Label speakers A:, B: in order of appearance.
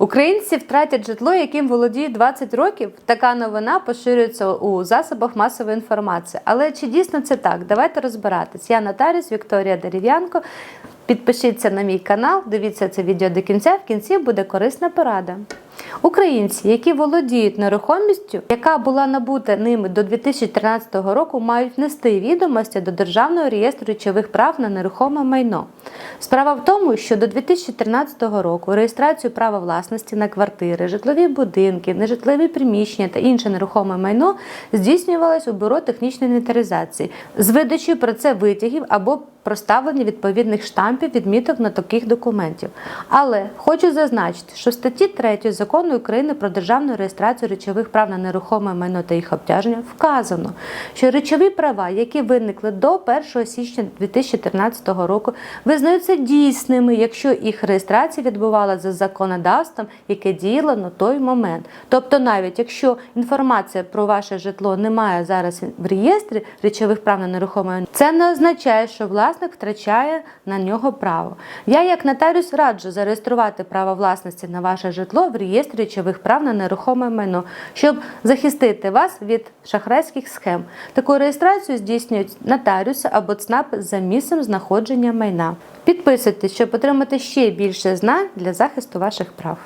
A: Українці втратять житло, яким володіють 20 років. Така новина поширюється у засобах масової інформації. Але чи дійсно це так? Давайте розбиратись. Я нотаріус Вікторія Дерев'янко. Підпишіться на мій канал, дивіться це відео до кінця. В кінці буде корисна порада. Українці, які володіють нерухомістю, яка була набута ними до 2013 року, мають внести відомості до Державного реєстру речових прав на нерухоме майно. Справа в тому, що до 2013 року реєстрацію права власності на квартири, житлові будинки, нежитлові приміщення та інше нерухоме майно здійснювалось у бюро технічної інвентаризації. З видачею про це витягів або проставлення відповідних штампів відміток на таких документів. Але хочу зазначити, що в статті 3 закону України про державну реєстрацію речових прав на нерухоме майно та їх обтяження вказано, що речові права, які виникли до 1 січня 2013 року, визнаються дійсними, якщо їх реєстрація відбувалася за законодавством, яке діяло на той момент. Тобто, навіть якщо інформація про ваше житло немає зараз в реєстрі речових прав на нерухоме це не означає, що власник втрачає на нього право. Я, як нотаріус, раджу зареєструвати право власності на ваше житло в реєстрі речових прав на нерухоме майно, щоб захистити вас від шахрайських схем. Таку реєстрацію здійснюють нотаріуси або ЦНАП за місцем знаходження майна. Підписуйтесь, щоб отримати ще більше знань для захисту ваших прав.